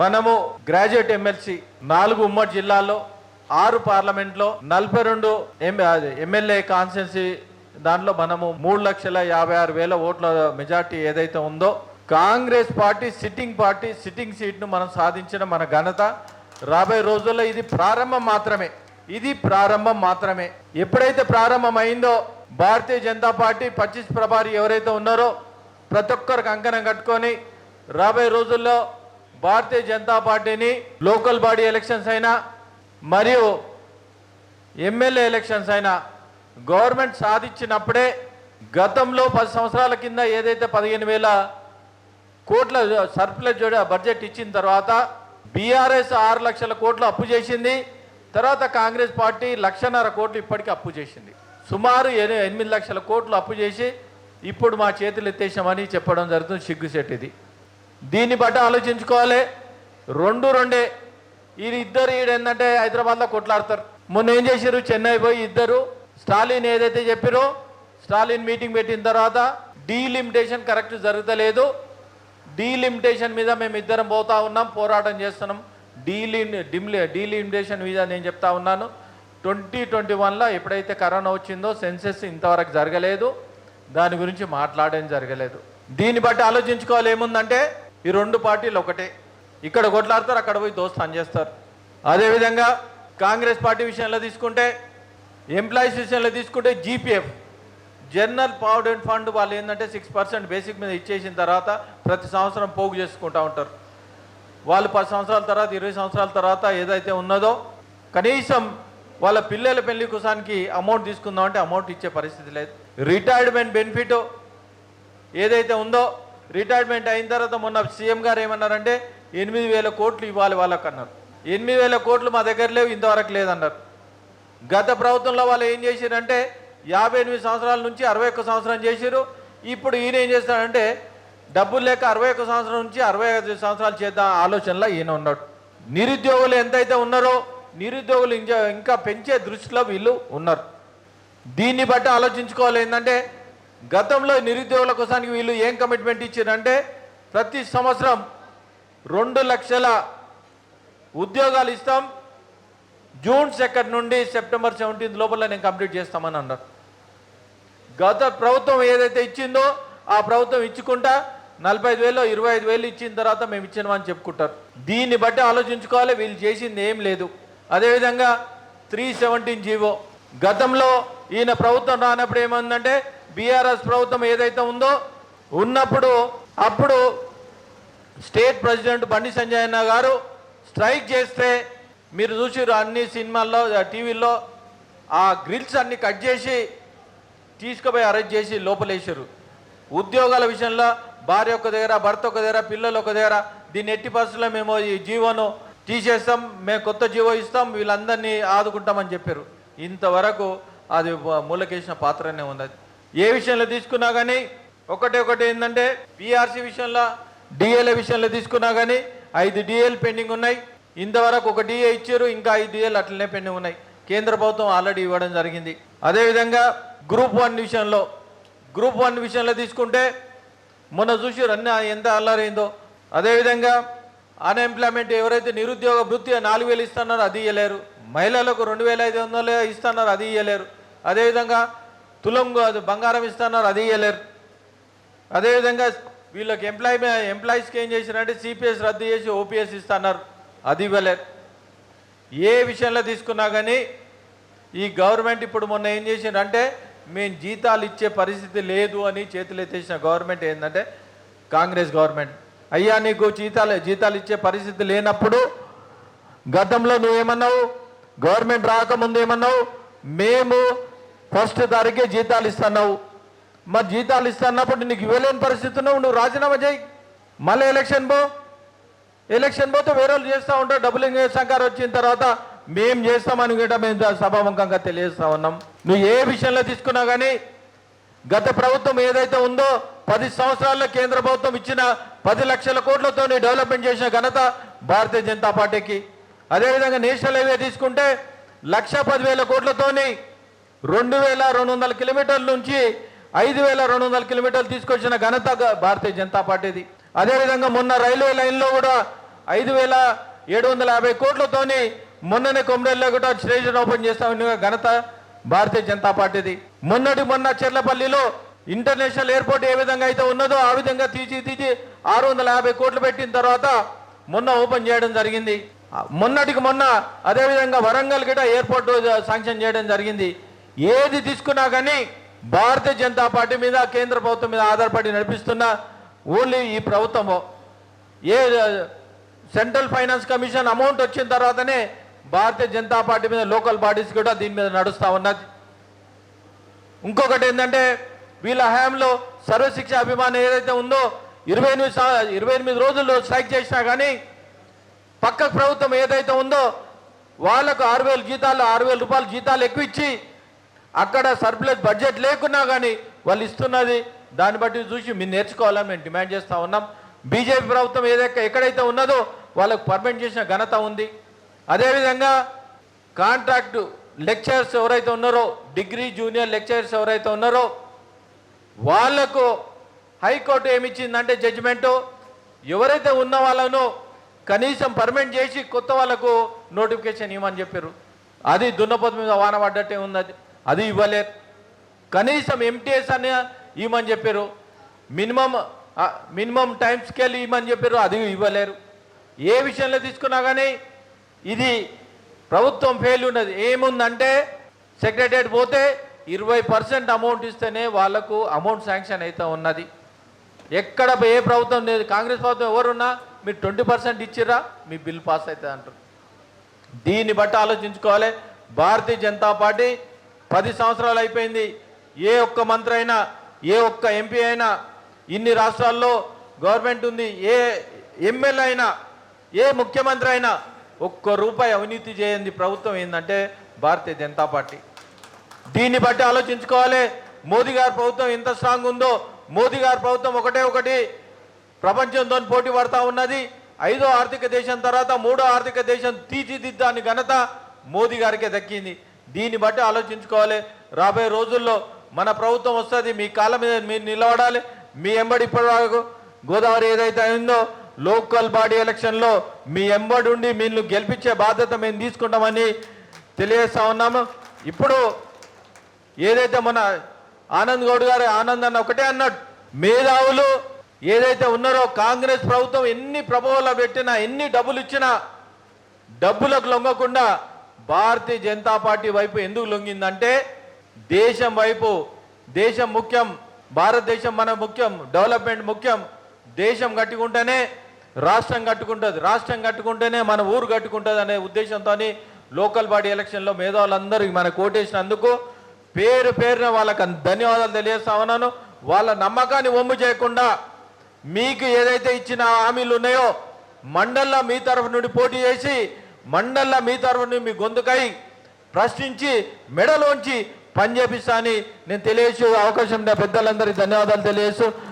మనము graduate MLC నాలుగు ఉమ్మడి జిల్లాల్లో ఆరు పార్లమెంట్లో నలభై రెండు ఎమ్మెల్యే కాన్స్టిట్యున్సీ దాంట్లో మనము మూడు లక్షల యాభై ఆరు వేల ఓట్ల మెజార్టీ ఏదైతే ఉందో Congress party sitting party sitting సీట్ను మనం సాధించిన మన ఘనత. రాబోయే రోజుల్లో ఇది ప్రారంభం మాత్రమే. ఇది ప్రారంభం మాత్రమే. ఎప్పుడైతే ప్రారంభం భారతీయ జనతా పార్టీ పచ్చిస్ ప్రభారి ఎవరైతే ఉన్నారో ప్రతి ఒక్కరికి అంకణం కట్టుకొని రాబోయే రోజుల్లో భారతీయ జనతా పార్టీని లోకల్ బాడీ ఎలక్షన్స్ అయినా మరియు ఎమ్మెల్యే ఎలక్షన్స్ అయినా గవర్నమెంట్ సాధించినప్పుడే గతంలో పది సంవత్సరాల కింద ఏదైతే పదిహేను వేల కోట్ల సర్ప్లస్ జోడ బడ్జెట్ ఇచ్చిన తర్వాత బీఆర్ఎస్ ఆరు లక్షల కోట్లు అప్పు చేసింది. తర్వాత కాంగ్రెస్ పార్టీ లక్షన్నర కోట్లు ఇప్పటికీ అప్పు చేసింది. సుమారు ఎనిమిది లక్షల కోట్లు అప్పు చేసి ఇప్పుడు మా చేతులు ఎత్తేసామని చెప్పడం జరుగుతుంది. సిగ్గుసెట్టిది దీన్ని బట్టి ఆలోచించుకోవాలి. రెండు రెండే. ఈ ఇద్దరు ఏంటంటే హైదరాబాద్లో కొట్లాడతారు. మొన్న ఏం చేశారు చెన్నై పోయి ఇద్దరు. స్టాలిన్ ఏదైతే చెప్పారో స్టాలిన్ మీటింగ్ పెట్టిన తర్వాత డీలిమిటేషన్ కరెక్ట్ జరుగుతలేదు. డీలిమిటేషన్ మీద మేము ఇద్దరం పోతా ఉన్నాం పోరాటం చేస్తున్నాం. డీలిమ్ డిమ్లి డీలిమిటేషన్ మీద నేను చెప్తా ఉన్నాను. ట్వంటీ ట్వంటీ వన్లో ఎప్పుడైతే కరోనా వచ్చిందో సెన్సెస్ ఇంతవరకు జరగలేదు. దాని గురించి మాట్లాడడం జరగలేదు. దీన్ని బట్టి ఆలోచించుకోవాలి ఏముందంటే ఈ రెండు పార్టీలు ఒకటే. ఇక్కడ కొట్లాడతారు అక్కడ పోయి దోస్తాన్ చేస్తారు. అదేవిధంగా కాంగ్రెస్ పార్టీ విషయంలో తీసుకుంటే ఎంప్లాయీస్ విషయంలో తీసుకుంటే జీపీఎఫ్ జనరల్ ప్రావిడెంట్ ఫండ్ వాళ్ళు ఏంటంటే సిక్స్ పర్సెంట్ బేసిక్ మీద ఇచ్చేసిన తర్వాత ప్రతి సంవత్సరం పోగు చేసుకుంటూ ఉంటారు. వాళ్ళు పది సంవత్సరాల తర్వాత ఇరవై సంవత్సరాల తర్వాత ఏదైతే ఉన్నదో కనీసం వాళ్ళ పిల్లల పెళ్ళి కుసానికి అమౌంట్ తీసుకుందాం అంటే అమౌంట్ ఇచ్చే పరిస్థితి లేదు. రిటైర్మెంట్ బెనిఫిట్ ఏదైతే ఉందో రిటైర్మెంట్ అయిన తర్వాత మొన్న సీఎం గారు ఏమన్నారంటే ఎనిమిది వేల కోట్లు ఇవ్వాలి వాళ్ళకు అన్నారు ఎనిమిది వేల కోట్లు మా దగ్గర లేవు ఇంతవరకు లేదన్నారు. గత ప్రభుత్వంలో వాళ్ళు ఏం చేశారంటే యాభై ఎనిమిది సంవత్సరాల నుంచి అరవై ఒక్క సంవత్సరం చేశారు ఇప్పుడు ఈయన ఏం చేస్తాడంటే డబ్బులు లేక అరవై ఒక్క సంవత్సరం నుంచి అరవై ఐదు సంవత్సరాలు చేద్దాం ఆలోచనలో ఈయన ఉన్నాడు. నిరుద్యోగులు ఎంతైతే ఉన్నారో నిరుద్యోగులు ఇంకా ఇంకా పెంచే దృష్టిలో వీళ్ళు ఉన్నారు. దీన్ని బట్టి ఆలోచించుకోవాలి ఏంటంటే గతంలో నిరుద్యోగుల కోసానికి వీళ్ళు ఏం కమిట్మెంట్ ఇచ్చారంటే ప్రతి సంవత్సరం రెండు లక్షల ఉద్యోగాలు ఇస్తాం. జూన్ సెకండ్ నుండి సెప్టెంబర్ సెవెంటీన్త్ లోపల నేను కంప్లీట్ చేస్తామని అన్నారు. గత ప్రభుత్వం ఏదైతే ఇచ్చిందో ఆ ప్రభుత్వం ఇచ్చుకుంటా నలభై ఐదు వేలు ఇరవై ఐదు వేలు ఇచ్చిన తర్వాత మేము ఇచ్చినామని చెప్పుకుంటారు. దీన్ని బట్టి ఆలోచించుకోవాలి వీళ్ళు చేసింది ఏం లేదు. అదేవిధంగా త్రీ సెవెంటీన్ జీవో. గతంలో ఈయన ప్రభుత్వం రానప్పుడు ఏమందంటే బీఆర్ఎస్ ప్రభుత్వం ఏదైతే ఉందో ఉన్నప్పుడు అప్పుడు స్టేట్ ప్రెసిడెంట్ బండి సంజయ్ అన్న గారు స్ట్రైక్ చేస్తే మీరు చూసిరు అన్ని సినిమాల్లో టీవీల్లో ఆ గ్రిల్స్ అన్ని కట్ చేసి తీసుకుపోయి అరెస్ట్ చేసి లోపలేసారు ఉద్యోగాల విషయంలో భార్య ఒక దగ్గర భర్త ఒక దగ్గర పిల్లలు ఒక దగ్గర దీన్ని ఎట్టి పరిస్థితుల్లో మేము ఈ జీవోను తీసేస్తాం మేము కొత్త జీవో ఇస్తాం వీళ్ళందరినీ ఆదుకుంటామని చెప్పారు ఇంతవరకు అది మూలకేసిన పాత్రనే ఉంది అది. ఏ విషయంలో తీసుకున్నా కానీ ఒకటే ఒకటి ఏంటంటే పిఆర్సీ విషయంలో డిఏల విషయంలో తీసుకున్నా కానీ ఐదు డిఏలు పెండింగ్ ఉన్నాయి. ఇంతవరకు ఒక డిఏ ఇచ్చారు ఇంకా ఐదు డిఏలు అట్లనే పెండింగ్ ఉన్నాయి. కేంద్ర ప్రభుత్వం ఆల్రెడీ ఇవ్వడం జరిగింది. అదేవిధంగా గ్రూప్ వన్ విషయంలో గ్రూప్ వన్ విషయంలో తీసుకుంటే మొన్న చూసారు అన్ని ఎంత అల్లరైందో. అదేవిధంగా అన్ఎంప్లాయ్మెంట్ ఎవరైతే నిరుద్యోగ వృత్తి నాలుగు వేలు ఇస్తున్నారో అది ఇవ్వలేరు మహిళలకు రెండు వేల ఐదు వందలు ఇస్తున్నారు అది ఇవ్వలేరు అదేవిధంగా తులం అది బంగారం ఇస్తున్నారు అది ఇవ్వలేరు అదేవిధంగా వీళ్ళకి ఎంప్లాయ్ ఎంప్లాయీస్కి ఏం చేసినారంటే సిపిఎస్ రద్దు చేసి ఓపీఎస్ ఇస్తున్నారు అది ఇవ్వలేరు. ఏ విషయంలో తీసుకున్నా కానీ ఈ గవర్నమెంట్ ఇప్పుడు మొన్న ఏం చేసిందంటే మేము జీతాలు ఇచ్చే పరిస్థితి లేదు అని చేతులు ఎత్తేసిన గవర్నమెంట్ ఏంటంటే కాంగ్రెస్ గవర్నమెంట్. అయ్యా నీకు జీతాలు జీతాలు ఇచ్చే పరిస్థితి లేనప్పుడు గతంలో నువ్వేమన్నావు? గవర్నమెంట్ రాకముందు ఏమన్నావు? మేము ఫస్ట్ తారీఖే జీతాలు ఇస్తున్నావు. మరి జీతాలు ఇస్తున్నప్పుడు నీకు ఇవ్వలేని పరిస్థితి ఉన్నావు నువ్వు రాజీనామా చేయి. మళ్ళీ ఎలక్షన్ పో. ఎలక్షన్ పోతే వేరే వాళ్ళు చేస్తూ ఉంటారు డబ్బులు సంకారం వచ్చిన తర్వాత మేం చేస్తామని కూడా మేము సభాముఖంగా తెలియజేస్తా ఉన్నాం. నువ్వు ఏ విషయంలో తీసుకున్నా కానీ గత ప్రభుత్వం ఏదైతే ఉందో పది సంవత్సరాల్లో కేంద్ర ప్రభుత్వం ఇచ్చిన పది లక్షల కోట్లతో డెవలప్మెంట్ చేసిన ఘనత భారతీయ జనతా పార్టీకి. అదేవిధంగా నేషనల్ హైవే తీసుకుంటే లక్ష పదివేల కోట్లతోని రెండు వేల రెండు వందల కిలోమీటర్ల నుంచి ఐదు వేల రెండు వందల కిలోమీటర్లు తీసుకొచ్చిన ఘనత భారతీయ జనతా పార్టీది. అదేవిధంగా మొన్న రైల్వే లైన్లో కూడా ఐదు వేల ఏడు వందల యాభై కోట్లతోని మొన్ననే కొమ్మరెల్లో కూడా స్టేషన్ ఓపెన్ చేస్తామని ఘనత భారతీయ జనతా పార్టీది. మొన్నటి మొన్న చెర్లపల్లిలో ఇంటర్నేషనల్ ఎయిర్పోర్ట్ ఏ విధంగా అయితే ఉన్నదో ఆ విధంగా తీసి తీసి ఆరు వందల యాభై కోట్లు పెట్టిన తర్వాత మొన్న ఓపెన్ చేయడం జరిగింది. మొన్నటికి మొన్న అదేవిధంగా వరంగల్ గిట ఎయిర్పోర్ట్ శాంక్షన్ చేయడం జరిగింది. ఏది తీసుకున్నా కానీ భారతీయ జనతా పార్టీ మీద కేంద్ర ప్రభుత్వం మీద ఆధారపడి నడిపిస్తున్న ఓన్లీ ఈ ప్రభుత్వము. ఏ సెంట్రల్ ఫైనాన్స్ కమిషన్ అమౌంట్ వచ్చిన తర్వాతనే భారతీయ జనతా పార్టీ మీద లోకల్ బాడీస్ కూడా దీని మీద నడుస్తూ ఉన్నది. ఇంకొకటి ఏంటంటే వీళ్ళ హయాంలో సర్వశిక్ష అభిమానం ఏదైతే ఉందో ఇరవై ఎనిమిది సా- ఇరవై ఎనిమిది రోజులు స్ట్రైక్ చేసినా కానీ పక్క ప్రభుత్వం ఏదైతే ఉందో వాళ్ళకు ఆరు వేల జీతాలు ఆరు వేల రూపాయల జీతాలు ఎక్కువ ఇచ్చి అక్కడ సర్ప్లస్ బడ్జెట్ లేకున్నా కానీ వాళ్ళు ఇస్తున్నది. దాన్ని బట్టి చూసి మీరు నేర్చుకోవాలని మేము డిమాండ్ చేస్తూ ఉన్నాం. బీజేపీ ప్రభుత్వం ఏదైతే ఎక్కడైతే ఉన్నదో వాళ్ళకు పర్మిట్ చేసిన ఘనత ఉంది. అదేవిధంగా కాంట్రాక్టు లెక్చరర్స్ ఎవరైతే ఉన్నారో డిగ్రీ జూనియర్ లెక్చరర్స్ ఎవరైతే ఉన్నారో వాళ్ళకు హైకోర్టు ఏమి ఇచ్చిందంటే జడ్జిమెంటు ఎవరైతే ఉన్న వాళ్ళను కనీసం పర్మనెంట్ చేసి కొత్త వాళ్ళకు నోటిఫికేషన్ ఇవ్వమని చెప్పారు. అది దున్నపోతు మీద వాన పడ్డట్టే ఉంది అది. అది ఇవ్వలేరు. కనీసం ఎంటీఎస్ అని ఇవ్వమని చెప్పారు. మినిమం మినిమం టైం స్కేల్ ఇవ్వమని చెప్పారు అది ఇవ్వలేరు. ఏ విషయంలో తీసుకున్నా కానీ ఇది ప్రభుత్వం ఫెయిల్ ఉన్నది. ఏముందంటే సెక్రటరేట్ పోతే ఇరవై పర్సెంట్ అమౌంట్ ఇస్తేనే వాళ్ళకు అమౌంట్ శాంక్షన్ అయితే ఉన్నది. ఎక్కడ ఏ ప్రభుత్వం లేదు. కాంగ్రెస్ ప్రభుత్వం ఎవరున్నా మీరు ట్వంటీ పర్సెంట్ ఇచ్చిర్రా మీ బిల్ పాస్ అవుతుంది అంటారు. దీన్ని బట్టి ఆలోచించుకోవాలి. భారతీయ జనతా పార్టీ పది సంవత్సరాలు అయిపోయింది. ఏ ఒక్క మంత్రి అయినా ఏ ఒక్క ఎంపీ అయినా ఇన్ని రాష్ట్రాల్లో గవర్నమెంట్ ఉంది. ఏ ఎమ్మెల్యే అయినా ఏ ముఖ్యమంత్రి అయినా ఒక్క రూపాయి అవినీతి చేయంది ప్రభుత్వం ఏంటంటే భారతీయ జనతా పార్టీ. దీన్ని బట్టి ఆలోచించుకోవాలి. మోదీ గారి ప్రభుత్వం ఎంత స్ట్రాంగ్ ఉందో మోదీ గారి ప్రభుత్వం ఒకటే ఒకటి ప్రపంచంతో పోటీ పడతా ఉన్నది. ఐదో ఆర్థిక దేశం తర్వాత మూడో ఆర్థిక దేశం తీర్చిదిద్దాని ఘనత మోదీ గారికే దక్కింది. దీన్ని బట్టి ఆలోచించుకోవాలి. రాబోయే రోజుల్లో మన ప్రభుత్వం వస్తుంది మీ కాళ్ళ మీద మీరు నిలబడాలి. మీ ఎంబడి ఇప్పటివరకు గోదావరి ఏదైతే అయిందో లోకల్ బాడీ ఎలక్షన్లో మీ ఎంబడి ఉండి మీరు గెలిపించే బాధ్యత మేము తీసుకుంటామని తెలియజేస్తా ఉన్నాము. ఇప్పుడు ఏదైతే మన ఆనంద్ గౌడ్ గారు ఆనంద్ అన్న ఒకటే అన్నాడు మేధావులు ఏదైతే ఉన్నారో కాంగ్రెస్ ప్రభుత్వం ఎన్ని ప్రభావాలు పెట్టినా ఎన్ని డబ్బులు ఇచ్చినా డబ్బులకు లొంగకుండా భారతీయ జనతా పార్టీ వైపు ఎందుకు లొంగిందంటే దేశం వైపు దేశం ముఖ్యం భారతదేశం మన ముఖ్యం డెవలప్మెంట్ ముఖ్యం. దేశం కట్టుకుంటేనే రాష్ట్రం కట్టుకుంటుంది రాష్ట్రం కట్టుకుంటేనే మన ఊరు కట్టుకుంటుంది అనే ఉద్దేశంతో లోకల్ బాడీ ఎలక్షన్లో మేధావులందరూ మన కోటేసినందుకు పేరు పేరున వాళ్ళకి ధన్యవాదాలు తెలియజేస్తా ఉన్నాను. వాళ్ళ నమ్మకాన్ని ఒమ్ము చేయకుండా మీకు ఏదైతే ఇచ్చిన హామీలు ఉన్నాయో మండల్లో మీ తరఫు నుండి పోటీ చేసి మండల మీ తరఫు మీ గొంతుకై ప్రశ్నించి మెడలోంచి పని చేపిస్తా అని నేను తెలియజేసే అవకాశం ఉన్న పెద్దలందరికీ ధన్యవాదాలు తెలియజేస్తూ